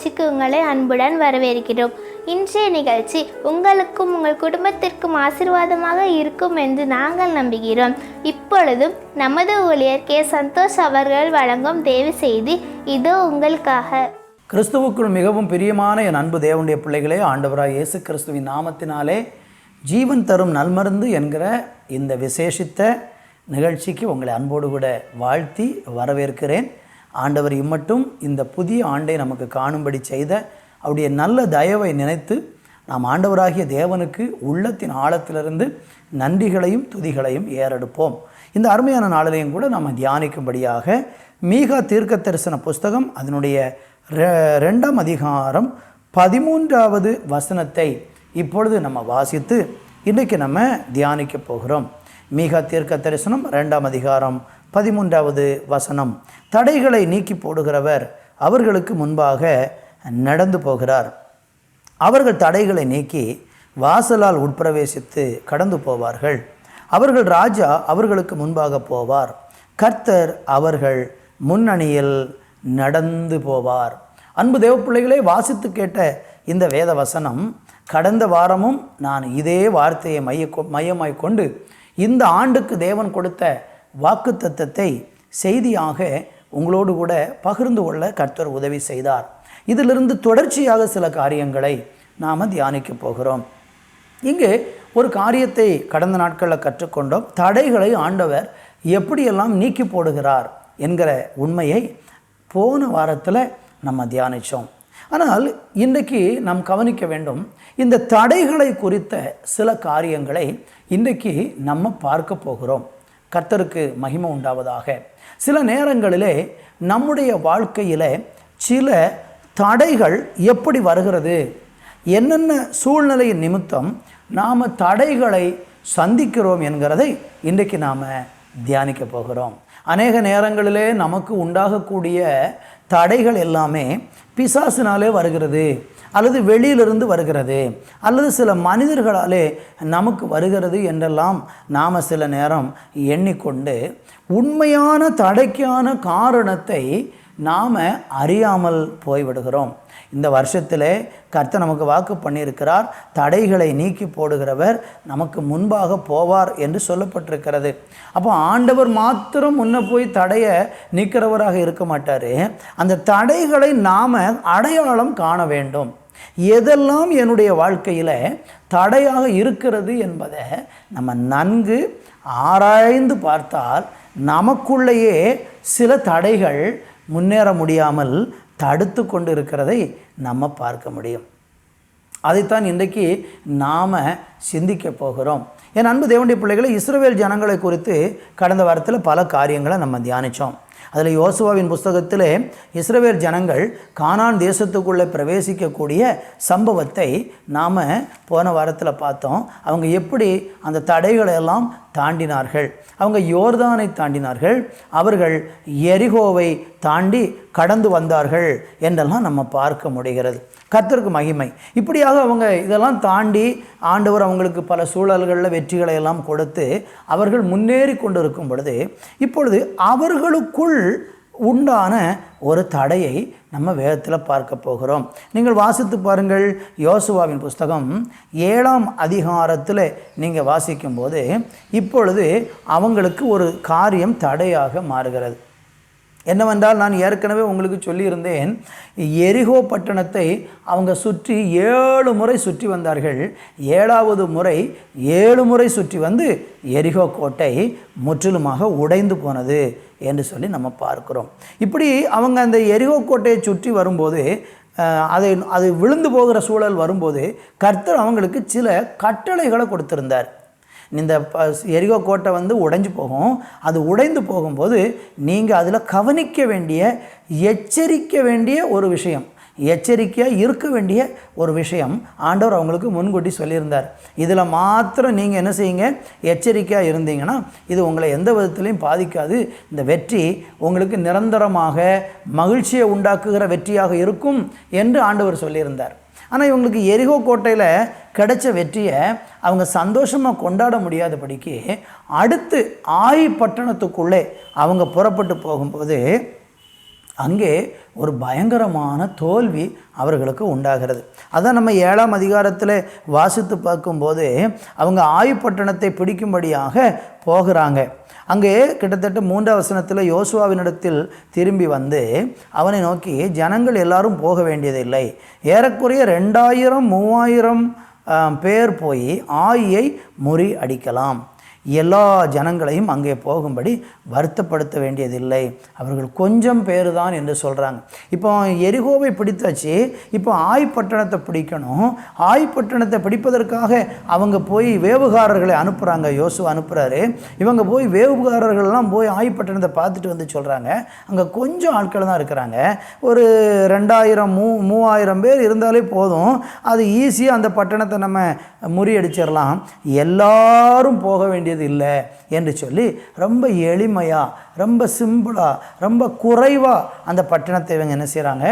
நிகழ்ச்சிக்கு உங்களை அன்புடன் வரவேற்கிறோம். இன்றைய நிகழ்ச்சி உங்களுக்கும் உங்கள் குடும்பத்திற்கும் ஆசீர்வாதமாக இருக்கும் என்று நாங்கள் நம்புகிறோம். இப்பொழுதும் நமது ஊழியர் கே. சந்தோஷ் அவர்கள் வழங்கும் தேவி செய்தி இதோ உங்களுக்காக. கிறிஸ்துவுக்குள் மிகவும் பிரியமான என் அன்பு தேவனுடைய பிள்ளைகளே ஆண்டவராக இயேசு கிறிஸ்துவின் நாமத்தினாலே ஜீவன் தரும் நல்மருந்து என்கிற இந்த விசேஷித்த நிகழ்ச்சிக்கு உங்களை அன்போடு கூட வாழ்த்தி வரவேற்கிறேன். ஆண்டவர் இம்மட்டும் இந்த புதிய ஆண்டை நமக்கு காணும்படி செய்த அவருடைய நல்ல தயவை நினைத்து நாம் ஆண்டவராகிய தேவனுக்கு உள்ளத்தின் ஆழத்திலிருந்து நன்றிகளையும் துதிகளையும் ஏறெடுப்போம். இந்த அருமையான நாளிலையும் கூட நாம் தியானிக்கும்படியாக மீகா தீர்க்க தரிசன புஸ்தகம் அதனுடைய ரெ- ரெண்டாம் அதிகாரம் பதிமூன்றாவது வசனத்தை இப்பொழுது நம்ம வாசித்து இன்றைக்கு நம்ம தியானிக்க போகிறோம். மீகா தீர்க்க தரிசனம் ரெண்டாம் அதிகாரம் பதிமூன்றாவது வசனம் தடைகளை நீக்கி போடுகிறவர் அவர்களுக்கு முன்பாக நடந்து போகிறார். அவர்கள் தடைகளை நீக்கி வாசலால் உட்பிரவேசித்து கடந்து போவார்கள். அவர்கள் ராஜா அவர்களுக்கு முன்பாக போவார். கர்த்தர் அவர்கள் முன்னணியில் நடந்து போவார். அன்பு தேவ பிள்ளைகளே வாசித்து கேட்ட இந்த வேத வசனம் கடந்த வாரமும் நான் இதே வார்த்தையை மைய மையமாய் கொண்டு இந்த ஆண்டுக்கு தேவன் கொடுத்த வாக்குத்தத்தத்தை செய்தியாக உங்களோடு கூட பகிர்ந்து கொள்ள கர்த்தர் உதவி செய்தார். இதிலிருந்து தொடர்ச்சியாக சில காரியங்களை நாம் தியானிக்க போகிறோம். இங்கே ஒரு காரியத்தை கடந்த நாட்களில் கற்றுக்கொண்டோம். தடைகளை ஆண்டவர் எப்படியெல்லாம் நீக்கி போடுகிறார் என்கிற உண்மையை போன வாரத்தில் நம்ம தியானித்தோம் ஆனால் இன்றைக்கு நாம் கவனிக்க வேண்டும் இந்த தடைகளை குறித்த சில காரியங்களை இன்றைக்கு நம்ம பார்க்க போகிறோம். கர்த்தருக்கு மகிமை உண்டாவதாக. சில நேரங்களிலே நம்முடைய வாழ்க்கையில் சில தடைகள் எப்படி வருகிறது? என்னென்ன சூழ்நிலையின் நிமித்தம் நாம் தடைகளை சந்திக்கிறோம் என்கிறதை இன்றைக்கு நாம் தியானிக்க போகிறோம். அநேக நேரங்களிலே நமக்கு உண்டாகக்கூடிய தடைகள் எல்லாமே பிசாசினாலே வருகிறது. அல்லது வெளியிலிருந்து வருகிறது அல்லது சில மனிதர்களாலே நமக்கு வருகிறது என்றெல்லாம் நாம் சில நேரம் எண்ணிக்கொண்டு உண்மையான தடைக்கான காரணத்தை நாம் அறியாமல் போய்விடுகிறோம். இந்த வருஷத்தில் கர்த்த நமக்கு வாக்கு பண்ணியிருக்கிறார் தடைகளை நீக்கி போடுகிறவர் நமக்கு முன்பாக போவார் என்று சொல்லப்பட்டிருக்கிறது. அப்போ ஆண்டவர் மாத்திரம் முன்ன போய் தடையை நீக்கிறவராக இருக்க மாட்டார். அந்த தடைகளை நாம் அடையாளம் காண வேண்டும். எதெல்லாம் என்னுடைய வாழ்க்கையில் தடையாக இருக்கிறது என்பதை நம்ம நன்கு ஆராய்ந்து பார்த்தால் நமக்குள்ளேயே சில தடைகள் முன்னேற முடியாமல் தடுத்து கொண்டு இருக்கிறதை நம்ம பார்க்க முடியும். அதைத்தான் இன்றைக்கு நாம் சிந்திக்க போகிறோம். என் அன்பு தேவனுடைய பிள்ளைகளை இஸ்ரவேல் ஜனங்களை குறித்து கடந்த வாரத்தில் பல காரியங்களை நம்ம தியானித்தோம் அதில் யோசுவாவின் புஸ்தகத்தில் இஸ்ரவேல் ஜனங்கள் கானான் தேசத்துக்குள்ளே பிரவேசிக்கக்கூடிய சம்பவத்தை நாம் போன வாரத்தில் பார்த்தோம். அவங்க எப்படி அந்த தடைகளை எல்லாம் தாண்டினார்கள். அவங்க யோர்தானை தாண்டினார்கள். அவர்கள் எரிகோவை தாண்டி கடந்து வந்தார்கள் என்றெல்லாம் நம்ம பார்க்க முடிகிறது. கத்திற்கு மகிமை. இப்படியாக அவங்க இதெல்லாம் தாண்டி ஆண்டவர் அவங்களுக்கு பல சூழல்களில் வெற்றிகளை எல்லாம் கொடுத்து அவர்கள் முன்னேறி கொண்டிருக்கும் பொழுது இப்பொழுது அவர்களுக்குள் உண்டான ஒரு தடையை நம்ம வேதத்தில் பார்க்க போகிறோம். நீங்கள் வாசித்து பாருங்கள் யோசுவாவின் புஸ்தகம் ஏழாம் அதிகாரத்தில் நீங்கள் வாசிக்கும்போது இப்பொழுது அவங்களுக்கு ஒரு காரியம் தடையாக மாறுகிறது. என்னவென்றால் நான் ஏற்கனவே உங்களுக்கு சொல்லியிருந்தேன் எரிகோ பட்டணத்தை அவங்க சுற்றி ஏழு முறை சுற்றி வந்தார்கள். ஏழாவது முறை ஏழு முறை சுற்றி வந்து எரிகோ கோட்டை முற்றிலுமாக உடைந்து போனது என்று சொல்லி நம்ம பார்க்குறோம். இப்படி அவங்க அந்த எரிகோ கோட்டையை சுற்றி வரும்போது அதை அது விழுந்து போகிற சூழல் வரும்போது கர்த்தர் அவங்களுக்கு சில கட்டளைகளை கொடுத்திருந்தார். இந்த ப- எரிகோ கோட்டை வந்து உடைஞ்சு போகும். அது உடைந்து போகும்போது நீங்கள் அதில் கவனிக்க வேண்டிய எச்சரிக்க வேண்டிய ஒரு விஷயம். எச்சரிக்கையாக இருக்க வேண்டிய ஒரு விஷயம். ஆண்டவர் அவங்களுக்கு முன்கூட்டி சொல்லியிருந்தார். இதில் மாத்திரம் நீங்கள் என்ன செய்யுங்க? எச்சரிக்கையாக இருந்தீங்கன்னா இது உங்களை எந்த விதத்துலையும் பாதிக்காது. இந்த வெற்றி உங்களுக்கு நிரந்தரமாக மகிழ்ச்சியை உண்டாக்குகிற வெற்றியாக இருக்கும் என்று ஆண்டவர் சொல்லியிருந்தார். ஆனால் இவங்களுக்கு எரிகோ கோட்டையில் கிடைச்ச வெற்றியை அவங்க சந்தோஷமாக கொண்டாட முடியாதபடிக்கு அடுத்து ஆயி பட்டணத்துக்குள்ளே அவங்க புறப்பட்டு போகும்போது அங்கே ஒரு பயங்கரமான தோல்வி அவர்களுக்கு உண்டாகிறது. அதான் நம்ம ஏழாம் அதிகாரத்தில் வாசித்து பார்க்கும்போது அவங்க ஆயுப்பட்டணத்தை பிடிக்கும்படியாக போகிறாங்க. அங்கே கிட்டத்தட்ட மூன்றாம் வசனத்தில் யோசுவாவினிடத்தில் திரும்பி வந்து அவனை நோக்கி ஜனங்கள் எல்லாரும் போக வேண்டியதில்லை. ஏறக்குறைய ரெண்டாயிரம் மூவாயிரம் பேர் போய் ஆயியை முறி அடிக்கலாம் எல்லா ஜனங்களையும் அங்கே போகும்படி வருத்தப்படுத்த வேண்டியதில்லை. அவர்கள் கொஞ்சம் பேர் தான் என்று சொல்கிறாங்க இப்போ எரிகோவை பிடித்தாச்சு. இப்போ ஆய்பட்டணத்தை பிடிக்கணும். ஆய்பட்டணத்தை பிடிப்பதற்காக அவங்க போய் வேவுகாரர்களை அனுப்புகிறாங்க யோசு அனுப்புகிறாரு இவங்க போய் வேவுகாரர்கள்லாம் போய் ஆய்பட்டணத்தை பார்த்துட்டு வந்து சொல்கிறாங்க அங்கே கொஞ்சம் ஆட்கள் தான் இருக்கிறாங்க. ஒரு ரெண்டாயிரம் மூ மூவாயிரம் பேர் இருந்தாலே போதும். அது ஈஸியாக அந்த பட்டணத்தை நம்ம முறியடிச்சிடலாம். எல்லாரும் போக வேண்டியது இல்லை. என்று சொல்லி ரொம்ப எளிமையாக ரொம்ப சிம்பிளாக ரொம்ப குறைவாக அந்த பட்டணத்தை இவங்க என்ன செய்கிறாங்க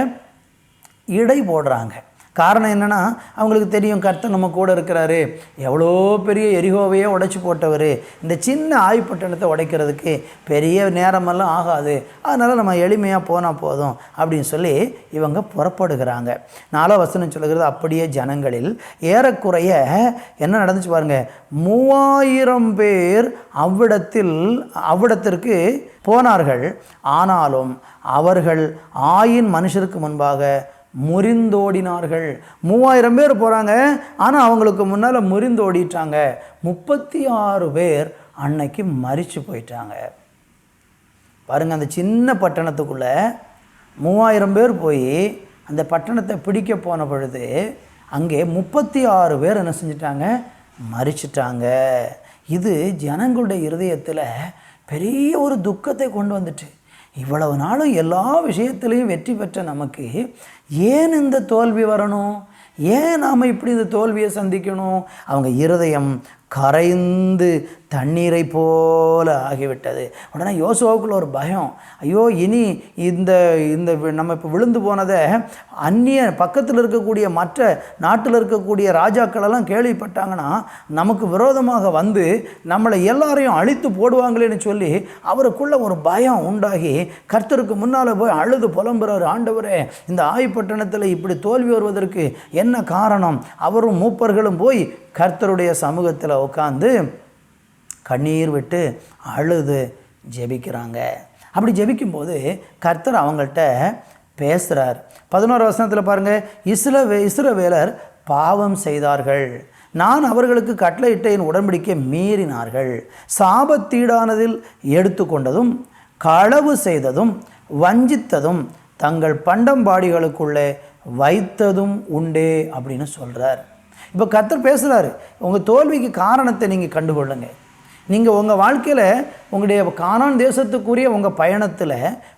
இடை போடுறாங்க. காரணம் என்னென்னா அவங்களுக்கு தெரியும் கர்த்தர் நம்ம கூட இருக்கிறாரு. எவ்வளோ பெரிய எரிகோவையே உடைச்சி போட்டவர். இந்த சின்ன ஆய்ப்பட்டணத்தை உடைக்கிறதுக்கு பெரிய நேரமெல்லாம் ஆகாது. அதனால் நம்ம எளிமையாக போனால் போதும் அப்படின்னு சொல்லி இவங்க புறப்படுகிறாங்க. நாலாம் வசனம் சொல்லுகிறது அப்படியே ஜனங்களில் ஏறக்குறைய என்ன நடந்துச்சு பாருங்கள் மூவாயிரம் பேர் அவ்விடத்தில் அவ்விடத்திற்கு போனார்கள். ஆனாலும் அவர்கள் ஆயின் மனுஷருக்கு முன்பாக முறிந்தோடினார்கள். மூவாயிரம் பேர் போகிறாங்க ஆனால் அவங்களுக்கு முன்னால் முறிந்தோடிட்டாங்க. முப்பத்தி ஆறு பேர் அன்னைக்கு மறித்து போயிட்டாங்க. பாருங்கள் அந்த சின்ன பட்டணத்துக்குள்ளே மூவாயிரம் பேர் போய் அந்த பட்டணத்தை பிடிக்க போன பொழுது அங்கே முப்பத்தி ஆறு பேர் என்ன செஞ்சிட்டாங்க? மறிச்சிட்டாங்க இது ஜனங்களுடைய இருதயத்தில் பெரிய ஒரு துக்கத்தை கொண்டு வந்துட்டு இவ்வளவு நாளும் எல்லா விஷயத்திலையும் வெற்றி பெற்ற நமக்கு ஏன் இந்த தோல்வி வரணும்? ஏன் நாம் இப்படி இந்த தோல்வியை சந்திக்கணும்? அவங்க இருதயம் கரைந்து தண்ணீரை போல ஆகிவிட்டது. உடனே யோசுவாவுக்குள்ள ஒரு பயம். ஐயோ இனி இந்த இந்த வி- நம்ம இப்போ விழுந்து போனதை அந்நிய பக்கத்தில் இருக்கக்கூடிய மற்ற நாட்டில் இருக்கக்கூடிய ராஜாக்களெல்லாம் கேள்விப்பட்டாங்கன்னா நமக்கு விரோதமாக வந்து நம்மளை எல்லாரையும் அழித்து போடுவாங்களேன்னு சொல்லி அவருக்குள்ள ஒரு பயம் உண்டாகி கர்த்தருக்கு முன்னால் போய் அழுது புலம்புறாரு. ஆண்டவரே இந்த ஆய்ப்பட்டணத்தில் இப்படி தோல்வி வருவதற்கு என்ன காரணம்? அவரும் மூப்பர்களும் போய் கர்த்தருடைய சமூகத்தில் உட்காந்து கண்ணீர் விட்டு அழுது ஜெபிக்கிறாங்க. அப்படி ஜெபிக்கும்போது கர்த்தர் அவங்கள்ட்ட பேசுகிறார் பதினோரு வசனத்தில் பாருங்கள் இஸ்ரவே இஸ்ரவேலர் பாவம் செய்தார்கள். நான் அவர்களுக்கு கட்டளையிட்ட என் உடன்படிக்கை மீறினார்கள். சாபத்தீடானதில் எடுத்துக்கொண்டதும் களவு செய்ததும் வஞ்சித்ததும் தங்கள் பண்டம்பாடிகளுக்குள்ளே வைத்ததும் உண்டே அப்படின்னு சொல்கிறார் இப்போ கர்த்தர் பேசுகிறாரு உங்கள் தோல்விக்கு காரணத்தை நீங்கள் கண்டுகொள்ளுங்கள் நீங்கள் உங்கள் வாழ்க்கையில் உங்களுடைய கானான் தேசத்துக்குரிய உங்கள் பயணத்தில்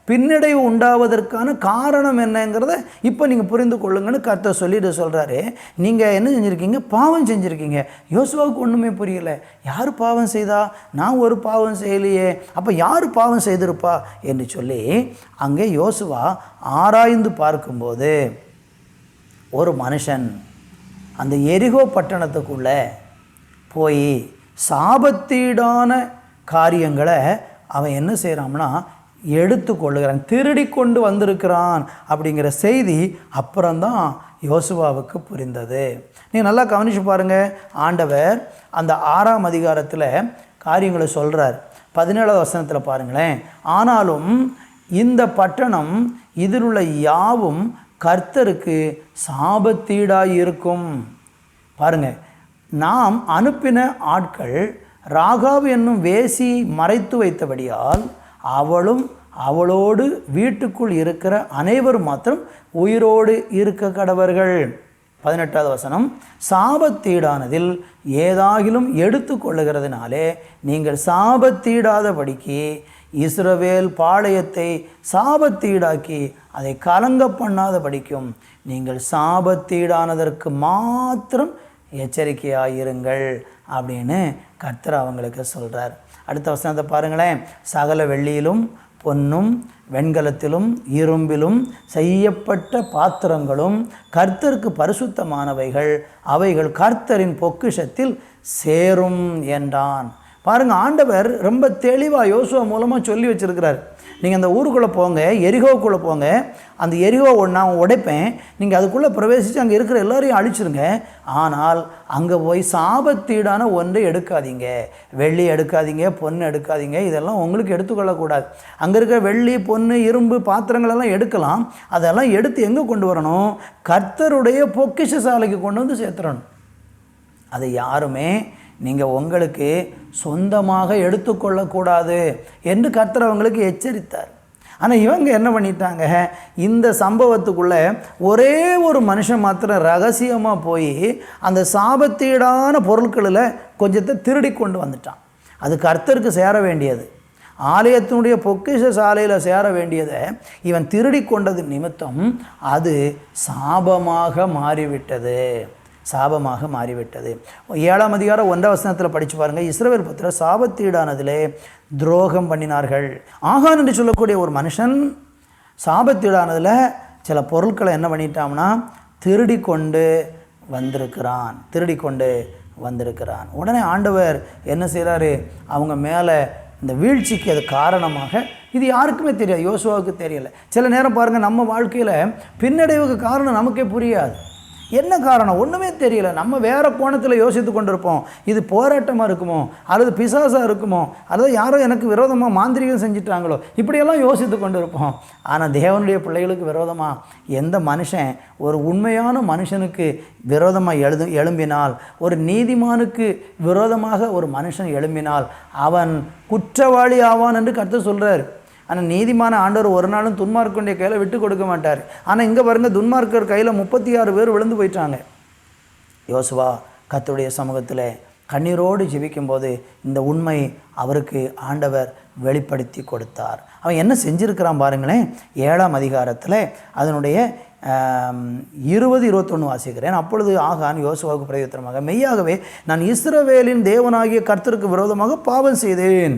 பின்னடைவு உண்டாவதற்கான காரணம் என்னங்கிறத இப்போ நீங்கள் புரிந்து கொள்ளுங்கன்னு கர்த்தர் சொல்லிட்டு சொல்கிறாரு நீங்கள் என்ன செஞ்சுருக்கீங்க? பாவம் செஞ்சுருக்கீங்க. யோசுவாவுக்கு ஒன்றுமே புரியல. யார் பாவம் செய்தா? நான் ஒரு பாவம் செய்யலையே. அப்போ யார் பாவம் செய்திருப்பா? என்று சொல்லி அங்கே யோசுவா ஆராய்ந்து பார்க்கும்போது ஒரு மனுஷன் அந்த எரிகோ பட்டணத்துக்குள்ளே போய் சாபத்தீடான காரியங்களை அவன் என்ன செய்கிறான்னா எடுத்து கொள்ளுகிறான் திருடி கொண்டு வந்திருக்கிறான் அப்படிங்கிற செய்தி அப்புறம்தான் யோசுவாவுக்கு புரிந்தது. நீங்கள் நல்லா கவனிச்சு பாருங்கள் ஆண்டவர் அந்த ஆறாம் அதிகாரத்தில் காரியங்களை சொல்கிறார் பதினேழாவது வசனத்தில் பாருங்களேன். ஆனாலும் இந்த பட்டணம் இதில் உள்ள யாவும் கர்த்தருக்கு சாபத்தீடாக இருக்கும் பாருங்கள் நாம் அனுப்பின ஆட்கள் ராகாவ் என்னும் வேசி மறைத்து வைத்தபடியால் அவளும் அவளோடு வீட்டுக்குள் இருக்கிற அனைவரும் மாத்திரம் உயிரோடு இருக்க கடவர்கள். பதினெட்டாவது வசனம் சாபத்தீடானதில் ஏதாகிலும் எடுத்து கொள்ளுகிறதுனாலே நீங்கள் சாபத்தீடாதபடிக்கு இஸ்ரவேல் பாளையத்தை சாபத்தீடாக்கி அதை கலங்க பண்ணாதபடிக்கும் நீங்கள் சாபத்தீடானதற்கு மாத்திரம் எச்சரிக்கையாயிருங்கள் அப்படின்னு கர்த்தர் அவங்களுக்கு சொல்கிறார் அடுத்த வசனத்தை பாருங்களேன். சகல வெள்ளியிலும் பொன்னும் வெண்கலத்திலும் இரும்பிலும் செய்யப்பட்ட பாத்திரங்களும் கர்த்தருக்கு பரிசுத்தமானவைகள். அவைகள் கர்த்தரின் பொக்கிஷத்தில் சேரும் என்றான். பாருங்கள் ஆண்டவர் ரொம்ப தெளிவாக யோசுவா மூலமாக சொல்லி வச்சுருக்கிறார். நீங்கள் அந்த ஊருக்குள்ளே போங்க எரிகோவுக்குள்ளே போங்க. அந்த எரிகோ ஒன்று நான் உடைப்பேன். நீங்கள் அதுக்குள்ளே பிரவேசித்து அங்கே இருக்கிற எல்லாரையும் அழிச்சிருங்க. ஆனால் அங்கே போய் சாபத்தீடான ஒன்றை எடுக்காதீங்க. வெள்ளி எடுக்காதீங்க பொண்ணு எடுக்காதீங்க. இதெல்லாம் உங்களுக்கு எடுத்துக்கொள்ளக்கூடாது. அங்கே இருக்கிற வெள்ளி பொண்ணு இரும்பு பாத்திரங்களெல்லாம் எடுக்கலாம். அதெல்லாம் எடுத்து எங்கே கொண்டு வரணும்? கர்த்தருடைய பொக்கிஷ சாலைக்கு கொண்டு வந்து சேர்த்துறணும். அதை யாருமே நீங்கள் உங்களுக்கு சொந்தமாக எடுத்துக்கொள்ளக்கூடாது என்று கர்த்தர் அவங்களுக்கு எச்சரித்தார். ஆனால் இவங்க என்ன பண்ணிட்டாங்க? இந்த சம்பவத்துக்குள்ளே ஒரே ஒரு மனுஷன் மாத்திரம் ரகசியமாக போய் அந்த சாபத்தீடான பொருட்களில் கொஞ்சத்தை திருடி கொண்டு வந்துட்டான். அது கர்த்தருக்கு சேர வேண்டியது. ஆலயத்தினுடைய பொக்கிஷ சாலையில் சேர வேண்டியதை இவன் திருடி கொண்டது நிமித்தம் அது சாபமாக மாறிவிட்டது. சாபமாக மாறிவிட்டது. ஏழாம் அதிகாரம் ஒன்றாம் வசனத்தில் படித்து பாருங்கள் இஸ்ரவேல் புத்திர சாபத்தீடானதிலே துரோகம் பண்ணினார்கள். ஆகான் என்று சொல்லக்கூடிய ஒரு மனுஷன் சாபத்தீடானதில் சில பொருட்களை என்ன பண்ணிட்டான்னா திருடி கொண்டு வந்திருக்கிறான். திருடி கொண்டு வந்திருக்கிறான். உடனே ஆண்டவர் என்ன செய்கிறாரு அவங்க மேலே இந்த வீழ்ச்சிக்கு அது காரணமாக இது யாருக்குமே தெரியாது யோசுவாவுக்கு தெரியலை. சில நேரம் பாருங்கள் நம்ம வாழ்க்கையில் பின்னடைவுக்கு காரணம் நமக்கே புரியாது. என்ன காரணம்? ஒன்றுமே தெரியல. நம்ம வேறு கோணத்தில் யோசித்து கொண்டிருப்போம். இது போராட்டமாக இருக்குமோ? அல்லது பிசாசாக இருக்குமோ? அல்லது யாரோ எனக்கு விரோதமாக மாந்திரிகம் செஞ்சிட்டாங்களோ? இப்படியெல்லாம் யோசித்து கொண்டிருப்போம். ஆனால் தேவனுடைய பிள்ளைகளுக்கு விரோதமாக எந்த மனுஷன் ஒரு உண்மையான மனுஷனுக்கு விரோதமாக எழுது எழும்பினால் ஒரு நீதிமானுக்கு விரோதமாக ஒரு மனுஷன் எழும்பினால் அவன் குற்றவாளி ஆவான் என்று கருத்து சொல்கிறார் ஆனால் நீதிமான ஆண்டவர் ஒரு நாளும் துன்மார்க்கனுடைய கையில் விட்டு கொடுக்க மாட்டார். ஆனால் இங்கே பாருங்க துன்மார்க்கர் கையில் முப்பத்தி ஆறு பேர் விழுந்து போயிட்டாங்க. யோசுவா கத்துடைய சமூகத்தில் கண்ணீரோடு ஜெபிக்கும்போது இந்த உண்மை அவருக்கு ஆண்டவர் வெளிப்படுத்தி கொடுத்தார். அவன் என்ன செஞ்சுருக்கிறான் பாருங்களேன் ஏழாம் அதிகாரத்தில் அதனுடைய இருபது இருபத்தொன்று வாசிக்கிறேன். அப்பொழுது ஆகான் யோசுவாவுக்கு பிரயோத்தனமாக மெய்யாகவே நான் இஸ்ரவேலின் தேவனாகிய கர்த்தருக்கு விரோதமாக பாவம் செய்தேன்.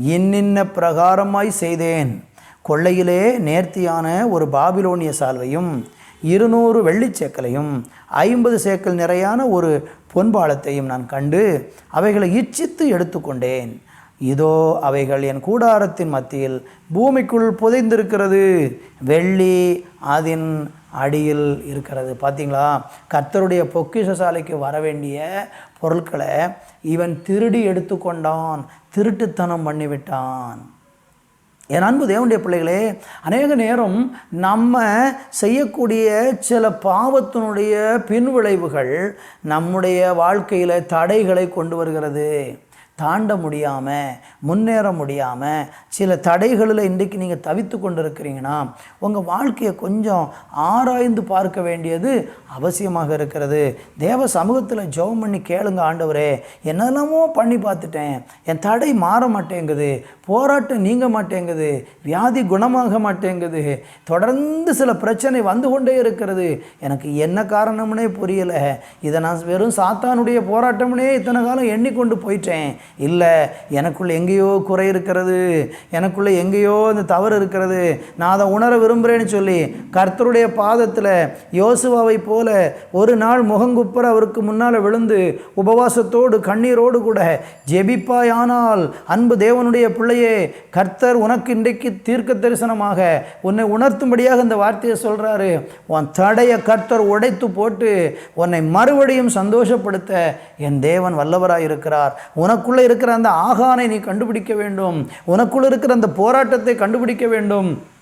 இன்னின்ன பிரகாரமாய் செய்தேன்? கொள்ளையிலே நேர்த்தியான ஒரு பாபிலோனிய சால்வையும் இருநூறு வெள்ளிச் சேக்கலையும் ஐம்பது சேக்கல் நிறையான ஒரு பொன்பாலத்தையும் நான் கண்டு அவைகளை இச்சித்து எடுத்துக்கொண்டேன். இதோ அவைகள் என் கூடாரத்தின் மத்தியில் பூமிக்குள் புதைந்திருக்கிறது. வெள்ளி அதன் அடியில் இருக்கிறது. பார்த்தீங்களா கர்த்தருடைய பொக்கிஷ சாலைக்கு வர வேண்டிய பொருட்களை இவன் திருடி எடுத்துக்கொண்டான். திருட்டுத்தனம் பண்ணிவிட்டான். என் அன்பு தேவனுடைய பிள்ளைகளே அநேக நேரம் நம்ம செய்யக்கூடிய சில பாவத்தினுடைய பின்விளைவுகள் நம்முடைய வாழ்க்கையில் தடைகளை கொண்டு வருகிறது. தாண்ட முடியாமல் முன்னேற முடியாமல் சில தடைகளில் இன்றைக்கு நீங்கள் தவித்து கொண்டு இருக்கிறீங்கன்னா உங்கள் வாழ்க்கையை கொஞ்சம் ஆராய்ந்து பார்க்க வேண்டியது அவசியமாக இருக்கிறது. தேவ சமூகத்தில் ஜெபம் பண்ணி கேளுங்க ஆண்டவரே. என்னெல்லாமோ பண்ணி பார்த்துட்டேன். என் தடை மாற மாட்டேங்குது. போராட்டம் நீங்க மாட்டேங்குது. வியாதி குணமாக மாட்டேங்குது. தொடர்ந்து சில பிரச்சனை வந்து கொண்டே இருக்கிறது. எனக்கு என்ன காரணம்னே புரியலை. இதை நான் வெறும் சாத்தானுடைய போராட்டம்னே இத்தனை காலம் எண்ணிக்கொண்டு போயிட்டேன். இல்லை எனக்குள்ளே எங்கேயோ குறை இருக்கிறது எனக்குள்ளே எங்கேயோ இந்த தவறு இருக்கிறது நான் அதை உணர விரும்புகிறேன்னு சொல்லி கர்த்தருடைய பாதத்தில் யோசுவாவை போல ஒரு நாள் முகங்குப்புற அவருக்கு முன்னால் விழுந்து உபவாசத்தோடு கண்ணீரோடு கூட ஜெபிப்பாயானால் அன்பு தேவனுடைய பிள்ளையே கர்த்தர் உனக்கு இன்றைக்கு தீர்க்க தரிசனமாக உன்னை உணர்த்தும்படியாக இந்த வார்த்தையை சொல்கிறாரு உன் தடைய கர்த்தர் உடைத்து போட்டு உன்னை மறுபடியும் சந்தோஷப்படுத்த என் தேவன் வல்லவராய் இருக்கிறார் உனக்குள்ள இருக்கிற அந்த ஆகானை நீ கண்டுபிடிக்க வேண்டும். உனக்குள்ளே இருக்கிற அந்த போராட்டத்தை கண்டுபிடிக்க வேண்டும்.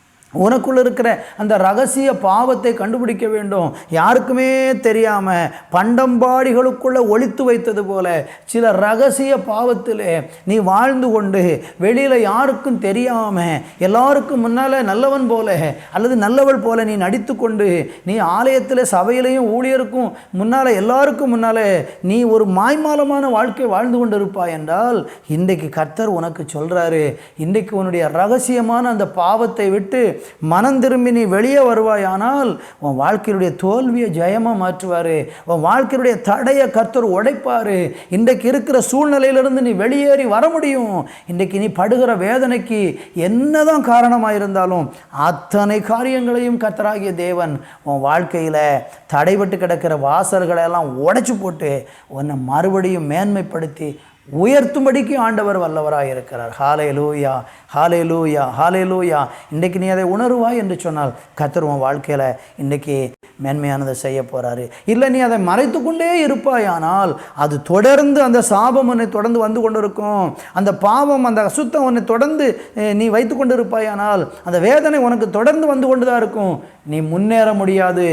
உனக்குள்ள இருக்கிற அந்த ரகசிய பாவத்தை கண்டுபிடிக்க வேண்டும். யாருக்குமே தெரியாமல் பண்டம்பாடிகளுக்குள்ளே ஒழித்து வைத்தது போல சில ரகசிய பாவத்தில் நீ வாழ்ந்து கொண்டு வெளியில் யாருக்கும் தெரியாமல் எல்லாருக்கும் முன்னால் நல்லவன் போல அல்லது நல்லவள் போல நீ நடித்து கொண்டு நீ ஆலயத்தில் சபையிலையும் ஊழியருக்கும் முன்னால் எல்லாருக்கும் முன்னால் நீ ஒரு மாய்மாலமான வாழ்க்கை வாழ்ந்து கொண்டு இருப்பாய் என்றால் இன்றைக்கு கர்த்தர் உனக்கு சொல்கிறாரு இன்றைக்கு உன்னுடைய ரகசியமான அந்த பாவத்தை விட்டு மனம் திரும்பி நீ வெளியே வருவாயானால் உன் வாழ்க்கையுடைய தோல்வியை ஜெயமாக மாற்றுவார். உன் வாழ்க்கையுடைய தடையை கர்த்தர் உடைப்பார். இன்றைக்கு இருக்கிற சூழ்நிலையிலிருந்து நீ வெளியேறி வர முடியும். இன்றைக்கு நீ படுகிற வேதனைக்கு என்னதான் காரணமாக இருந்தாலும் அத்தனை காரியங்களையும் கர்த்தராகிய தேவன் உன் வாழ்க்கையில் தடைபட்டு கிடக்கிற வாசல்களை எல்லாம் உடைச்சி போட்டு உன்னை மறுபடியும் மேன்மைப்படுத்தி உயர்த்தும்படிக்கும் ஆண்டவர் வல்லவராக இருக்கிறார். ஹாலே லூயா ஹாலே லூயா ஹாலே லூயா இன்றைக்கு நீ அதை உணருவாய் என்று சொன்னால் கர்த்தர் உன் வாழ்க்கையில் இன்றைக்கி மேன்மையானதை செய்ய போகிறாரு இல்லை நீ அதை மறைத்து கொண்டே இருப்பாயானால் அது தொடர்ந்து அந்த சாபம் உன்னை தொடர்ந்து வந்து கொண்டு இருக்கும் அந்த பாவம் அந்த அசுத்தம் உன்னை தொடர்ந்து நீ வைத்து கொண்டு இருப்பாயானால் அந்த வேதனை உனக்கு தொடர்ந்து வந்து கொண்டு தான் இருக்கும். நீ முன்னேற முடியாது.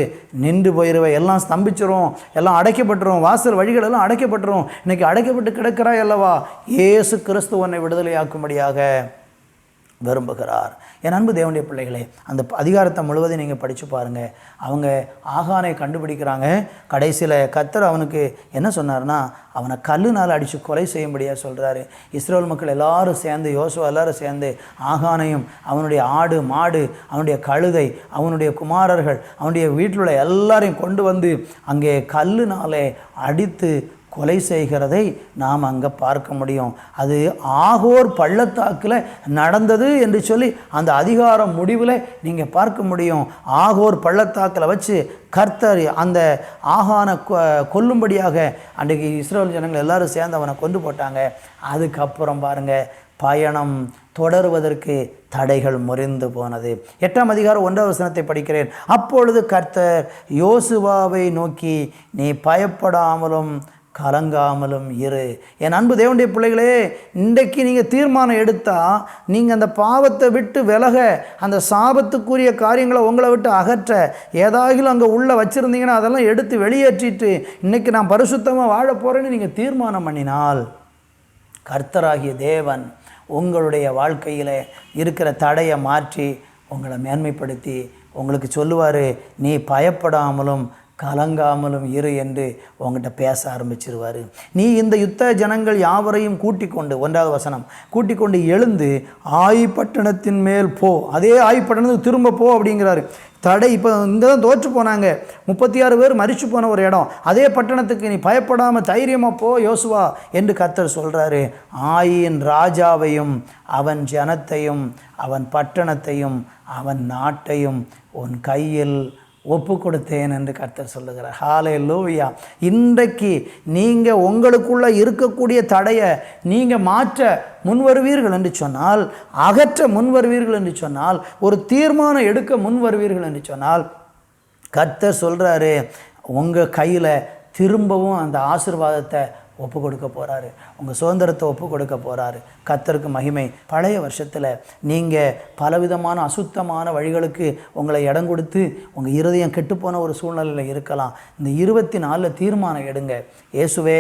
நின்று போயிடுவ எல்லாம் ஸ்தம்பிச்சிரும். எல்லாம் அடைக்கப்பட்டுரும். வாசல் வழிகள் எல்லாம் அடைக்கப்பட்டுரும். இன்னைக்கு அடைக்கப்பட்டு கிடக்கிறாய் அல்லவா இயேசு கிறிஸ்து உன்னை விடுதலையாக்கும்படியாக விரும்புகிறார். என் அன்பு தேவனுடைய பிள்ளைகளே அந்த அதிகாரத்தை முழுவதும் நீங்கள் படித்து பாருங்கள் அவங்க ஆகானை கண்டுபிடிக்கிறாங்க. கடைசியில் கத்தர் அவனுக்கு என்ன சொன்னார்னா அவனை கல்லுனால் அடித்து கொலை செய்யும்படியாக சொல்கிறாரு இஸ்ரேல் மக்கள் எல்லாரும் சேர்ந்து யோசுவா எல்லாரும் சேர்ந்து ஆகானையும் அவனுடைய ஆடு மாடு அவனுடைய கழுதை அவனுடைய குமாரர்கள் அவனுடைய வீட்டில் உள்ள எல்லாரையும் கொண்டு வந்து அங்கே கல்லுனாலே அடித்து கொலை செய்கிறதை நாம் அங்கே பார்க்க முடியும். அது ஆகோர் பள்ளத்தாக்கில் நடந்தது என்று சொல்லி அந்த அதிகாரம் முடிவில் நீங்கள் பார்க்க முடியும். ஆகோர் பள்ளத்தாக்கில் வச்சு கர்த்தர் அந்த ஆகான கொ- கொல்லும்படியாக அன்றைக்கு இஸ்ரேல் ஜனங்கள் எல்லோரும் சேர்ந்து அவனை கொண்டு போட்டாங்க. அதுக்கப்புறம் பாருங்கள் பயணம் தொடருவதற்கு தடைகள் முறிந்து போனது. எட்டாம் அதிகாரம் ஒன்றாவது வசனத்தை படிக்கிறேன். அப்பொழுது கர்த்தர் யோசுவாவை நோக்கி நீ பயப்படாமலும் கலங்காமலும் இரு. என் அன்பு தேவனுடைய பிள்ளைகளே இன்றைக்கு நீங்கள் தீர்மானம் எடுத்தால் நீங்கள் அந்த பாவத்தை விட்டு விலக அந்த சாபத்துக்குரிய காரியங்களை உங்களை விட்டு அகற்ற ஏதாகிலும் அங்கே உள்ளே வச்சுருந்தீங்கன்னா அதெல்லாம் எடுத்து வெளியேற்றிட்டு இன்றைக்கி நான் பரிசுத்தமாக வாழ போகிறேன்னு நீங்கள் தீர்மானம் பண்ணினால் கர்த்தராகிய தேவன் உங்களுடைய வாழ்க்கையில் இருக்கிற தடையை மாற்றி உங்களை மேன்மைப்படுத்தி உங்களுக்கு சொல்லுவார் நீ பயப்படாமலும் கலங்காமலும் இரு என்று உங்ககிட்ட பேச ஆரம்பிச்சிருவார். நீ இந்த யுத்த ஜனங்கள் யாவரையும் கூட்டிக் கொண்டு ஒன்றாவது வசனம் கூட்டிக் கொண்டு எழுந்து ஆய்பட்டணத்தின் மேல் போ. அதே ஆய்பட்டணத்துக்கு திரும்ப போ அப்படிங்கிறாரு. தடை இப்போ இங்கே தான் தோற்று போனாங்க. முப்பத்தி ஆறு பேர் மறிச்சு போன ஒரு இடம். அதே பட்டணத்துக்கு நீ பயப்படாமல் தைரியமாக போ யோசுவா என்று கத்தர் சொல்கிறாரு ஆயின் ராஜாவையும் அவன் ஜனத்தையும் அவன் பட்டணத்தையும் அவன் நாட்டையும் உன் கையில் ஒப்பு கொடுத்தேன் என்று கர்த்தர் சொல்லுகிறார். ஹாலே லூவியா இன்றைக்கு நீங்கள் உங்களுக்குள்ளே இருக்கக்கூடிய தடையை நீங்கள் மாற்ற முன்வருவீர்கள் என்று சொன்னால் அகற்ற முன்வருவீர்கள் என்று சொன்னால் ஒரு தீர்மானம் எடுக்க முன்வருவீர்கள் என்று சொன்னால் கர்த்தர் சொல்கிறாரு உங்கள் கையில் திரும்பவும் அந்த ஆசீர்வாதத்தை ஒப்பு கொடுக்க போகிறாரு உங்கள் சுதந்திரத்தை ஒப்பு கொடுக்க போகிறாரு கத்தருக்கு மகிமை. பழைய வருஷத்தில் நீங்கள் பலவிதமான அசுத்தமான வழிகளுக்கு உங்களை இடம் கொடுத்து உங்கள் இருதயம் கெட்டுப்போன ஒரு சூழ்நிலையில் இருக்கலாம். இந்த இருபத்தி நாலில் தீர்மானம் எடுங்க. இயேசுவே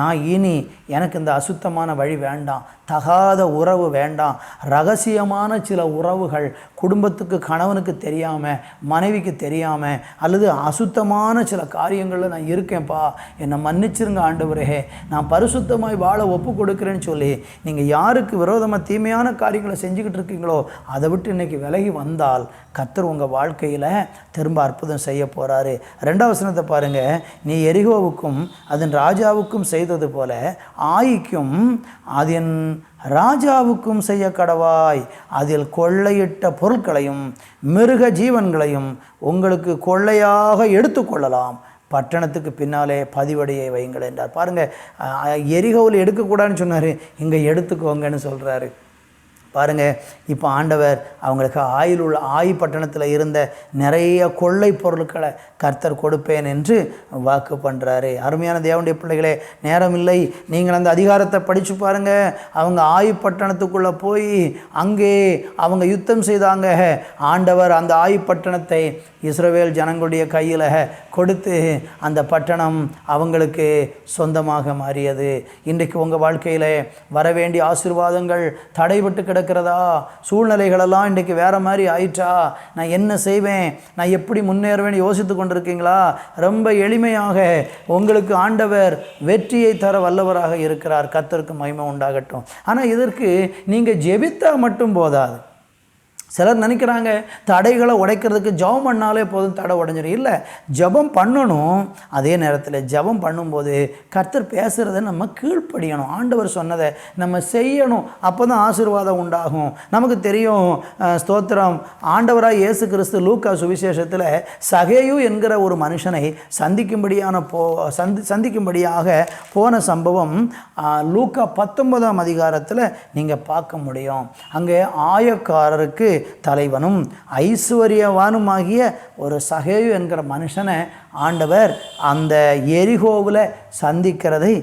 நான் இனி எனக்கு இந்த அசுத்தமான வழி வேண்டாம். தகாத உறவு வேண்டாம். ரகசியமான சில உறவுகள் குடும்பத்துக்கு கணவனுக்கு தெரியாமல் மனைவிக்கு தெரியாமல் அல்லது அசுத்தமான சில காரியங்களில் நான் இருக்கேன்ப்பா. என்னை மன்னிச்சிருங்க ஆண்டு நான் பரிசுத்தமாய் வாழ ஒப்பு கொடுக்குறேன்னு சொல்லி நீங்கள் யாருக்கு விரோதமாக தீமையான காரியங்களை செஞ்சுக்கிட்டு இருக்கீங்களோ அதை விட்டு இன்னைக்கு விலகி வந்தால் கத்தர் உங்கள் வாழ்க்கையில் திரும்ப அற்புதம் செய்ய போகிறாரு ரெண்டாவது வசனத்தை பாருங்கள் நீ எரிகோவுக்கும் அதன் ராஜாவுக்கும் செய்தது போல ஆயிக்கும் அதன் ராஜாவுக்கும் செய்ய கடவாய். அதில் கொள்ளையிட்ட பொருட்களையும் மிருக ஜீவன்களையும் உங்களுக்கு கொள்ளையாக எடுத்துக்கொள்ளலாம் பட்டணத்துக்கு பின்னாலே பதிவடியை வையுங்கள் என்றார். பாருங்கள் எரிகோவில் எடுக்கக்கூடாதுன்னு சொன்னார். இங்கே எடுத்துக்கோங்கன்னு சொல்கிறாரு பாருங்க இப்போ ஆண்டவர் அவங்களுக்கு ஆயில் உள்ள ஆய் பட்டணத்தில் இருந்த நிறைய கொள்ளை பொருட்களை கர்த்தர் கொடுப்பேன் என்று வாக்கு பண்ணுறாரு அருமையான தேவனுடைய பிள்ளைகளே நேரம் இல்லை நீங்கள் அந்த அதிகாரத்தை படித்து பாருங்கள் அவங்க ஆய் பட்டணத்துக்குள்ளே போய் அங்கே அவங்க யுத்தம் செய்தாங்க. ஆண்டவர் அந்த ஆய் பட்டணத்தை இஸ்ரவேல் ஜனங்களுடைய கையில் கொடுத்து அந்த பட்டணம் அவங்களுக்கு சொந்தமாக மாறியது. இன்றைக்கு உங்கள் வாழ்க்கையில் வரவேண்டிய ஆசீர்வாதங்கள் தடைபட்டு கிடக்கிறதா சூழ்நிலைகளெல்லாம் இன்றைக்கு வேற மாதிரி ஆயிட்டா நான் என்ன செய்வேன்? நான் எப்படி முன்னேறுவேன்னு யோசித்து கொண்டிருக்கீங்களா? ரொம்ப எளிமையாக உங்களுக்கு ஆண்டவர் வெற்றியை தர வல்லவராக இருக்கிறார். கத்தருக்கு மகிமை உண்டாகட்டும். ஆனால் இதற்கு நீங்கள் ஜெபித்தா மட்டும் போதாது. சிலர் நினைக்கிறாங்க தடைகளை உடைக்கிறதுக்கு ஜெபம் பண்ணாலே போதும் தடை உடஞ்சிடும் இல்லை ஜெபம் பண்ணணும் அதே நேரத்தில் ஜெபம் பண்ணும்போது கர்த்தர் பேசுகிறத நம்ம கீழ்ப்படியணும். ஆண்டவர் சொன்னதை நம்ம செய்யணும். அப்போ தான் ஆசீர்வாதம் உண்டாகும். நமக்கு தெரியும் ஸ்தோத்திரம் ஆண்டவராக இயேசு கிறிஸ்து லூக்கா சுவிசேஷத்தில் சகேயு என்கிற ஒரு மனுஷனை சந்திக்கும்படியான போ சந்தி சந்திக்கும்படியாக போன சம்பவம் லூக்கா பத்தொன்பதாம் அதிகாரத்தில் நீங்கள் பார்க்க முடியும். அங்கே ஆயக்காரருக்கு தலைவனும் ஐஸ்வர்யவானுமாகிய ஒரு சகேயு என்கிற மனுஷனை ஆண்டவர் அந்த எரிகோவில் சந்திக்கிறதை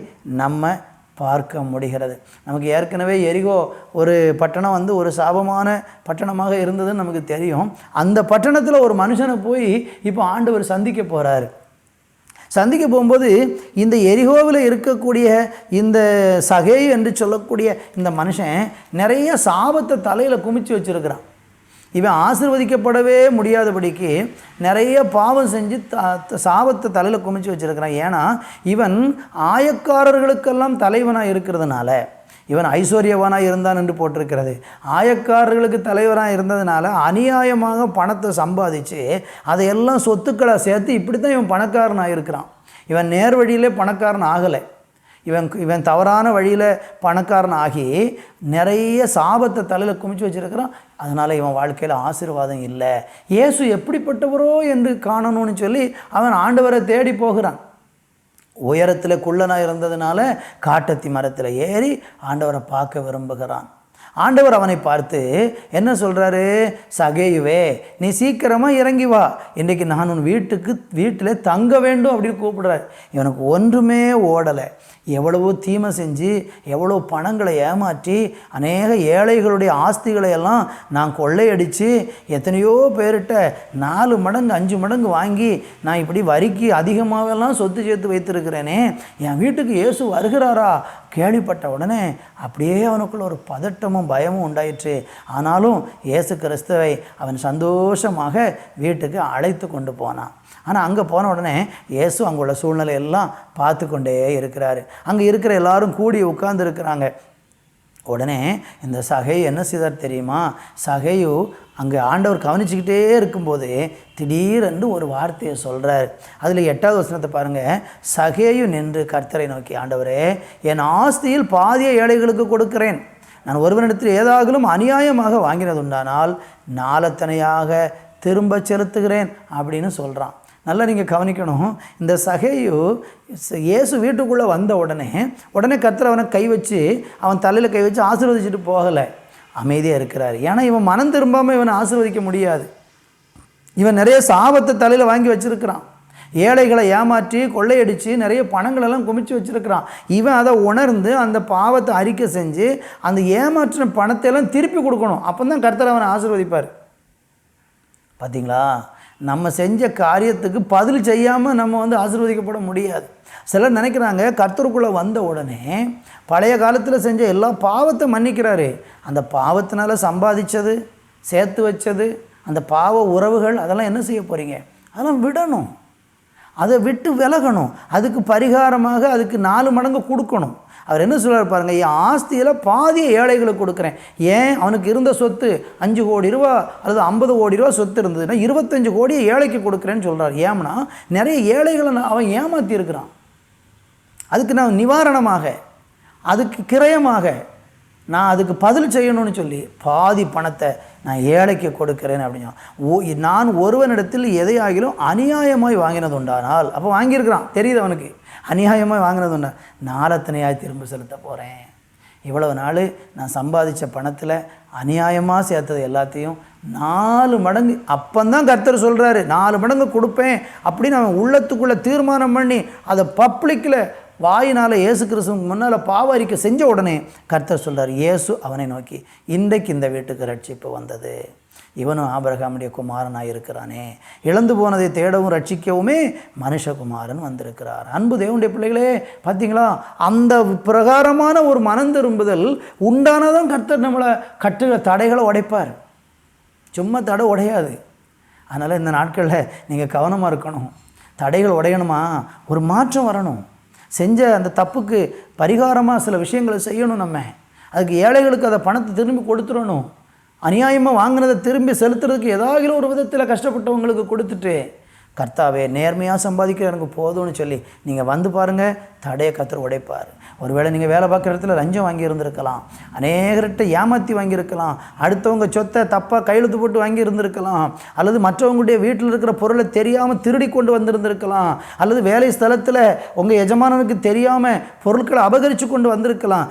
நம்ம பார்க்க முடிகிறது. நமக்கு ஏற்கனவே எரிகோ ஒரு பட்டணம் வந்து ஒரு சாபமான பட்டணமாக இருந்ததுன்னு நமக்கு தெரியும். அந்த பட்டணத்தில் ஒரு மனுஷனை போய் இப்போ ஆண்டவர் சந்திக்க போகிறாரு சந்திக்க போகும்போது இந்த எரிகோவில் இருக்கக்கூடிய இந்த சகை என்று சொல்லக்கூடிய இந்த மனுஷன் நிறைய சாபத்தை தலையில் குமிச்சு வச்சிருக்கிறான். இவன் ஆசிர்வதிக்கப்படவே முடியாதபடிக்கு நிறைய பாவம் செஞ்சு த- சாபத்தை தலையில் குமிச்சு வச்சிருக்கிறான். ஏன்னா இவன் ஆயக்காரர்களுக்கெல்லாம் தலைவனாக இருக்கிறதுனால இவன் ஐஸ்வர்யவானாக இருந்தான் என்று போட்டிருக்கிறது. ஆயக்காரர்களுக்கு தலைவராக இருந்ததுனால அநியாயமாக பணத்தை சம்பாதிச்சு அதையெல்லாம் சொத்துக்களை சேர்த்து இப்படி தான் இவன் பணக்காரனாக இருக்கிறான் இவன் நேர் வழியிலே பணக்காரன் ஆகலை. இவன் இவன் தவறான வழியில் பணக்காரன் ஆகி நிறைய சாபத்தை தலையில் குமிச்சு வச்சிருக்கிறான். அதனால் இவன் வாழ்க்கையில் ஆசீர்வாதம் இல்லை. இயேசு எப்படிப்பட்டவரோ என்று காணணும்னு சொல்லி அவன் ஆண்டவரை தேடி போகிறான். உயரத்தில் குள்ளனாக இருந்ததுனால காட்டத்தி மரத்தில் ஏறி ஆண்டவரை பார்க்க விரும்புகிறான். ஆண்டவர் அவனை பார்த்து என்ன சொல்கிறாரு சகேயுவே நீ சீக்கிரமாக இறங்கி வா. இன்றைக்கு நான் உன் வீட்டுக்கு வீட்டில் தங்க வேண்டும் அப்படின்னு கூப்பிடுறாரு. இவனுக்கு ஒன்றுமே ஓடலை. எவ்வளவோ தீமை செஞ்சு எவ்வளோ பணங்களை ஏமாற்றி அநேக ஏழைகளுடைய ஆஸ்திகளை எல்லாம் நான் கொள்ளையடித்து எத்தனையோ பேர்கிட்ட நாலு மடங்கு அஞ்சு மடங்கு வாங்கி நான் இப்படி வரிக்கு அதிகமாகலாம் சொத்து சேர்த்து வைத்திருக்கிறேனே. என் வீட்டுக்கு இயேசு வருகிறாரா? கேள்விப்பட்ட உடனே அப்படியே அவனுக்குள்ள ஒரு பதட்டமும் பயமும் உண்டாயிற்று. ஆனாலும் இயேசு கிறிஸ்துவை அவன் சந்தோஷமாக வீட்டுக்கு அழைத்து கொண்டு போனான். ஆனால் அங்கே போன உடனே இயேசு அங்குள்ள சூழ்நிலையெல்லாம் பார்த்து கொண்டே இருக்கிறாரு. அங்கே இருக்கிற எல்லாரும் கூடி உட்கார்ந்து இருக்கிறாங்க உடனே இந்த சகை என்ன செய்தார் தெரியுமா? சகையு அங்கே ஆண்டவர் கவனிச்சுக்கிட்டே இருக்கும்போது திடீரென்று ஒரு வார்த்தையை சொல்கிறார் அதில் எட்டாவது வசனத்தை பாருங்கள் சகையு நின்று கர்த்தரை நோக்கி ஆண்டவரே என் ஆஸ்தியில் பாதிய ஏழைகளுக்கு கொடுக்கிறேன். நான் ஒருவனிடத்தில் ஏதாகலும் அநியாயமாக வாங்கினது உண்டானால் நாளத்தனையாக திரும்ப செலுத்துகிறேன் அப்படின்னு சொல்கிறான் நல்லா நீங்கள் கவனிக்கணும். இந்த சகையு இயேசு வீட்டுக்குள்ளே வந்த உடனே உடனே கர்த்தர் அவனை கை வச்சு அவன் தலையில் கை வச்சு ஆசீர்வதிச்சுட்டு போகலை. அமைதியாக இருக்கிறார். ஏன்னா இவன் மனம் திரும்பாமல் இவனை ஆசீர்வதிக்க முடியாது. இவன் நிறைய சாபத்தை தலையில் வாங்கி வச்சுருக்கிறான். ஏழைகளை ஏமாற்றி கொள்ளையடித்து நிறைய பணங்களெல்லாம் குமிச்சு வச்சுருக்கிறான். இவன் அதை உணர்ந்து அந்த பாவத்தை அறிக்கை செஞ்சு அந்த ஏமாற்றின பணத்தை எல்லாம் திருப்பி கொடுக்கணும். அப்போ தான் கர்த்தர் அவனை ஆசீர்வதிப்பார். பார்த்தீங்களா நம்ம செஞ்ச காரியத்துக்கு பதில் செய்யாமல் நம்ம வந்து ஆசீர்வதிக்கப்பட முடியாது. சிலர் நினைக்கிறாங்க கர்த்தருக்குள்ளே வந்த உடனே பழைய காலத்தில் செஞ்ச எல்லா பாவத்தை மன்னிக்கிறாரு. அந்த பாவத்தினால சம்பாதிச்சது சேர்த்து வச்சது அந்த பாவ உறவுகள் அதெல்லாம் என்ன செய்ய போகிறீங்க அதெல்லாம் விடணும். அதை விட்டு விலகணும். அதுக்கு பரிகாரமாக அதுக்கு நாலு மடங்கு கொடுக்கணும். அவர் என்ன சொல்கிறார் பாருங்க என் ஆஸ்தியில் பாதியை ஏழைகளுக்கு கொடுக்குறேன். ஏன்? அவனுக்கு இருந்த சொத்து அஞ்சு கோடி ரூபா அல்லது ஐம்பது கோடி ரூபா சொத்து இருந்ததுன்னா இருபத்தஞ்சு கோடியை ஏழைக்கு கொடுக்குறேன்னு சொல்கிறார் ஏம்னா நிறைய ஏழைகளை நான் அவன் ஏமாற்றியிருக்கிறான் அதுக்கு நான் நிவாரணமாக அதுக்கு கிரயமாக நான் அதுக்கு பதில் செய்யணும்னு சொல்லி பாதி பணத்தை நான் ஏழைக்கு கொடுக்குறேன் அப்படின்னு ஓ நான் ஒருவனிடத்தில் எதையாகிலும் அநியாயமாய் வாங்கினது உண்டானால் அப்போ வாங்கியிருக்கிறான். தெரியுது அவனுக்கு. அநியாயமாக வாங்கினது ஒன்று நாலத்தனையாக திரும்ப செலுத்த போகிறேன் இவ்வளவு நாள் நான் சம்பாதிச்ச பணத்தில் அநியாயமாக சேர்த்தது எல்லாத்தையும் நாலு மடங்கு அப்பந்தான் கர்த்தர் சொல்கிறாரு நாலு மடங்கு கொடுப்பேன் அப்படின்னு அவன் உள்ளத்துக்குள்ளே தீர்மானம் பண்ணி அதை பப்ளிக்கில் வாயினால் இயேசு கிறிஸ்துவுக்கு முன்னால் பாவ அறிக்கை செஞ்ச உடனே கர்த்தர் சொல்கிறார் இயேசு அவனை நோக்கி இன்றைக்கு இந்த வீட்டுக்கு ரட்சிப்பு வந்தது. இவனும் ஆபரகாமுடைய குமாரனாக இருக்கிறானே. இழந்து போனதை தேடவும் ரட்சிக்கவுமே மனுஷகுமாரன் வந்திருக்கிறார். அன்பு தேவனுடைய பிள்ளைகளே பார்த்தீங்களா அந்த பிரகாரமான ஒரு மனம் திரும்புதல் உண்டானதும் கர்த்தர் நம்மளை கட்டுகிற தடைகளை உடைப்பார். சும்மா தடை உடையாது. அதனால் இந்த நாட்களில் நீங்கள் கவனமாக இருக்கணும். தடைகள் உடையணுமா? ஒரு மாற்றம் வரணும். செஞ்ச அந்த தப்புக்கு பரிகாரமாக சில விஷயங்களை செய்யணும் நம்ம. அதுக்கு ஏழைகளுக்கு அதை பணத்தை திரும்பி கொடுத்துடணும். அநியாயமாக வாங்கினதை திரும்பி செலுத்துறதுக்கு ஏதாவது ஒரு விதத்தில் கஷ்டப்பட்டவங்களுக்கு கொடுத்துட்டு கர்த்தாவே நேர்மையாக சம்பாதிக்கிற எனக்கு போதும்னு சொல்லி நீங்கள் வந்து பாருங்கள் தடையை கத்தர் உடைப்பார். ஒருவேளை நீங்கள் வேலை பார்க்குற இடத்துல லஞ்சம் வாங்கியிருந்திருக்கலாம். அநேகர்கிட்ட ஏமாற்றி வாங்கியிருக்கலாம். அடுத்தவங்க சொத்தை தப்பாக கையெழுத்து போட்டு வாங்கியிருந்திருக்கலாம். அல்லது மற்றவங்களுடைய வீட்டில் இருக்கிற பொருளை தெரியாமல் திருடி கொண்டு வந்திருந்திருக்கலாம். அல்லது வேலை ஸ்தலத்தில் உங்கள் எஜமானனுக்கு தெரியாமல் பொருட்களை அபகரித்து கொண்டு வந்திருக்கலாம்.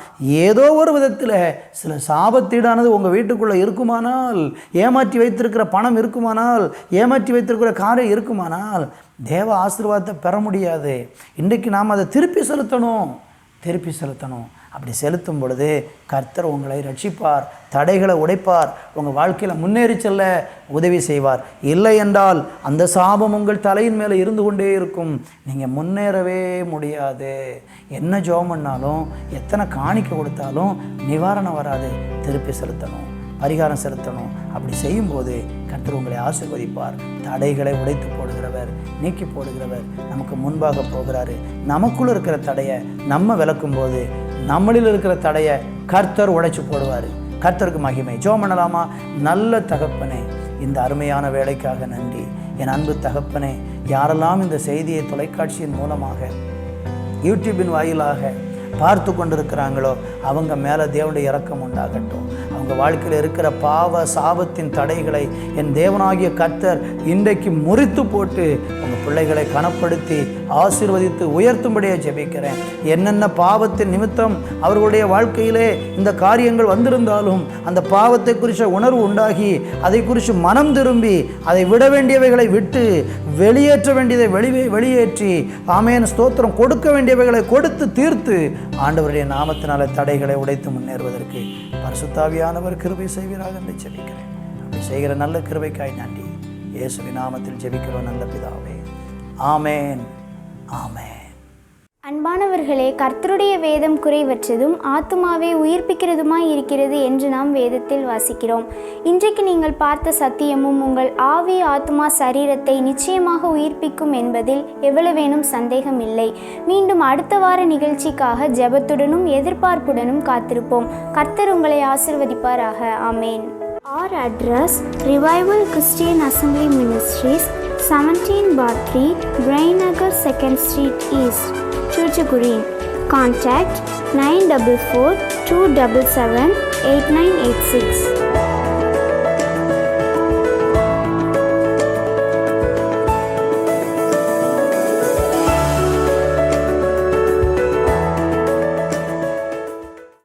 ஏதோ ஒரு விதத்தில் சில சாபத்தீடானது உங்கள் வீட்டுக்குள்ளே இருக்குமானால் ஏமாற்றி வைத்திருக்கிற பணம் இருக்குமானால் ஏமாற்றி வைத்திருக்கிற காரை இருக்குமானால் தேவ ஆசீர்வாதத்தை பெற முடியாது. இன்றைக்கு நாம் அதை திருப்பி செலுத்தணும். திருப்பி செலுத்தணும். அப்படி செலுத்தும் பொழுது கர்த்தர் உங்களை ரட்சிப்பார் தடைகளை உடைப்பார் உங்கள் வாழ்க்கையில் முன்னேறி செல்ல உதவி செய்வார். இல்லை என்றால் அந்த சாபம் உங்கள் தலையின் மேலே இருந்து கொண்டே இருக்கும். நீங்கள் முன்னேறவே முடியாது. என்ன ஜோம் பண்ணாலும் எத்தனை காணிக்க கொடுத்தாலும் நிவாரணம் வராது. திருப்பி செலுத்தணும். பரிகாரம் செலுத்தணும். அப்படி செய்யும்போது கர்த்தர் உங்களை ஆசிர்வதிப்பார். தடைகளை உடைத்து போடுகிறவர் நீக்கி போடுகிறவர் நமக்கு முன்பாக போகிறாரு. நமக்குள்ளே இருக்கிற தடையை நம்ம விளக்கும் போது நம்மளில் இருக்கிற தடையை கர்த்தர் உடைச்சு போடுவார். கர்த்தருக்கு மகிமை. ஜோ பண்ணலாமா? நல்ல தகப்பனே இந்த அருமையான வேலைக்காக நன்றி. என் அன்பு தகப்பனே யாரெல்லாம் இந்த செய்தியை தொலைக்காட்சியின் மூலமாக யூடியூபின் வாயிலாக பார்த்து கொண்டிருக்கிறாங்களோ அவங்க மேலே தேவனுடைய இறக்கம் உண்டாகட்டும். உங்கள் வாழ்க்கையில் இருக்கிற பாவ சாபத்தின் தடைகளை என் தேவனாகிய கர்த்தர் இன்றைக்கு முறித்து போட்டு உங்கள் பிள்ளைகளை கனப்படுத்தி ஆசீர்வதித்து உயர்த்தும்படியாக ஜெபிக்கிறேன். என்னென்ன பாவத்தின் நிமித்தம் அவர்களுடைய வாழ்க்கையிலே இந்த காரியங்கள் வந்திருந்தாலும் அந்த பாவத்தை குறித்த உணர்வு உண்டாகி அதை குறித்து மனம் திரும்பி அதை விட வேண்டியவைகளை விட்டு வெளியேற்ற வேண்டியதை வெளியே வெளியேற்றி ஆமேன் ஸ்தோத்திரம் கொடுக்க வேண்டியவைகளை கொடுத்து தீர்த்து ஆண்டவருடைய நாமத்தினால தடைகளை உடைத்து முன்னேறுவதற்கு அவர் கிருபை செய்வீராக என்று ஜெபிக்கிறேன் அப்படி செய்கிற நல்ல கிருபைக்காய் நன்றி இயேசுவின் நாமத்தில் ஜெபிக்கிறோம் நல்ல பிதாவே ஆமேன் ஆமேன் அன்பானவர்களே கர்த்தருடைய வேதம் குறைவற்றதும் ஆத்துமாவை உயிர்ப்பிக்கிறதுமாய் இருக்கிறது என்று நாம் வேதத்தில் வாசிக்கிறோம். இன்றைக்கு நீங்கள் பார்த்த சத்தியமும் உங்கள் ஆவி ஆத்மா சரீரத்தை நிச்சயமாக உயிர்ப்பிக்கும் என்பதில் எவ்வளவேனும் சந்தேகம் இல்லை மீண்டும் அடுத்த வார நிகழ்ச்சிக்காக ஜெபத்துடனும் எதிர்பார்ப்புடனும் காத்திருப்போம். கர்த்தர் உங்களை ஆசிர்வதிப்பாராக. ஆமேன். Our address Revival Christian Assembly Ministries 17 bar 3 Brainagar 2nd Street East. Chuchukurin Contact 944 277 8986